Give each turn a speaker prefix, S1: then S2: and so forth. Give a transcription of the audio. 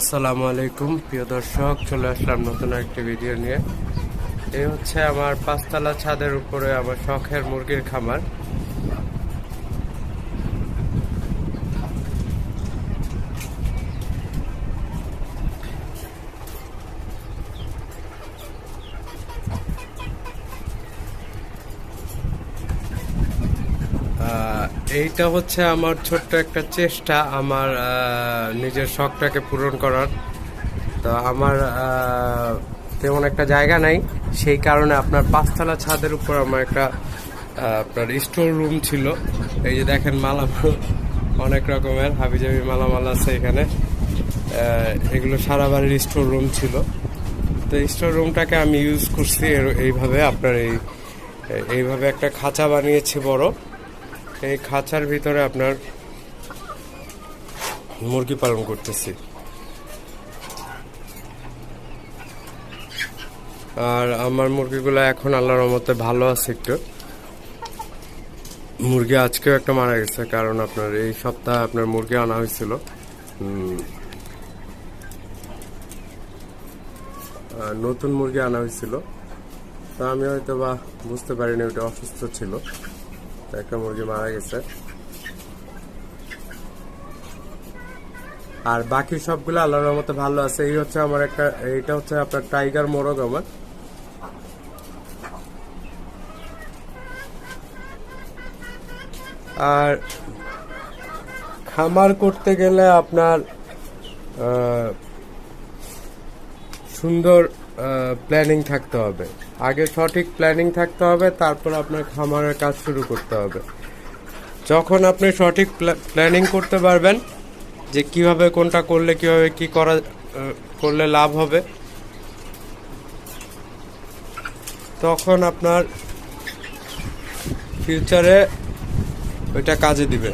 S1: আসসালামু আলাইকুম, প্রিয় দর্শক, চলে আসলাম নতুন একটি ভিডিও নিয়ে। এই হচ্ছে আমার পাঁচতলা ছাদের উপরে আমার শখের মুরগির খামার। এইটা হচ্ছে আমার ছোট্ট একটা চেষ্টা, আমার নিজের শখটাকে পূরণ করার। তো আমার তেমন একটা জায়গা নাই। সেই কারণে আপনার পাঁচতলা ছাদের উপর আমার একটা আপনার স্টোর রুম ছিল। এই যে দেখেন মালামাল, অনেক রকমের হাবিজাবি মালামাল আছে এখানে। এগুলো সারা বাড়ির স্টোর রুম ছিল। তো স্টোর রুমটাকে আমি ইউজ করছি এইভাবে আপনার এই, এইভাবে একটা খাঁচা বানিয়েছি বড়। এই খাঁচার ভিতরে আপনার মুরগি পালন করতেছি। আর আমার মুরগিগুলো এখন আল্লাহর রহমতে ভালো আছে একটু। মুরগি আজকেও একটা মারা গেছে, কারণ আপনার এই সপ্তাহে আপনার মুরগি আনা হয়েছিল। নতুন মুরগি আনা হয়েছিল। তা আমি হয়তো বা বুঝতে পারিনি, ওটা অসুস্থ ছিল। একটা মুরগি মারা গেছে। আর বাকি সবগুলো আল্লাহর মতো ভালো আছে। এই হচ্ছে আমার একটা, এইটা হচ্ছে আপনার টাইগার মোরগ আমার। আর খামার করতে গেলে আপনার সুন্দর প্ল্যানিং থাকতে হবে। আগে সঠিক প্ল্যানিং থাকতে হবে, তারপর আপনার খামারের কাজ শুরু করতে হবে। যখন আপনি সঠিক প্ল্যানিং করতে পারবেন, যে কীভাবে কোনটা করলে, কীভাবে কি করা করলে লাভ হবে, তখন আপনার ফিউচারে ওইটা কাজে দিবে।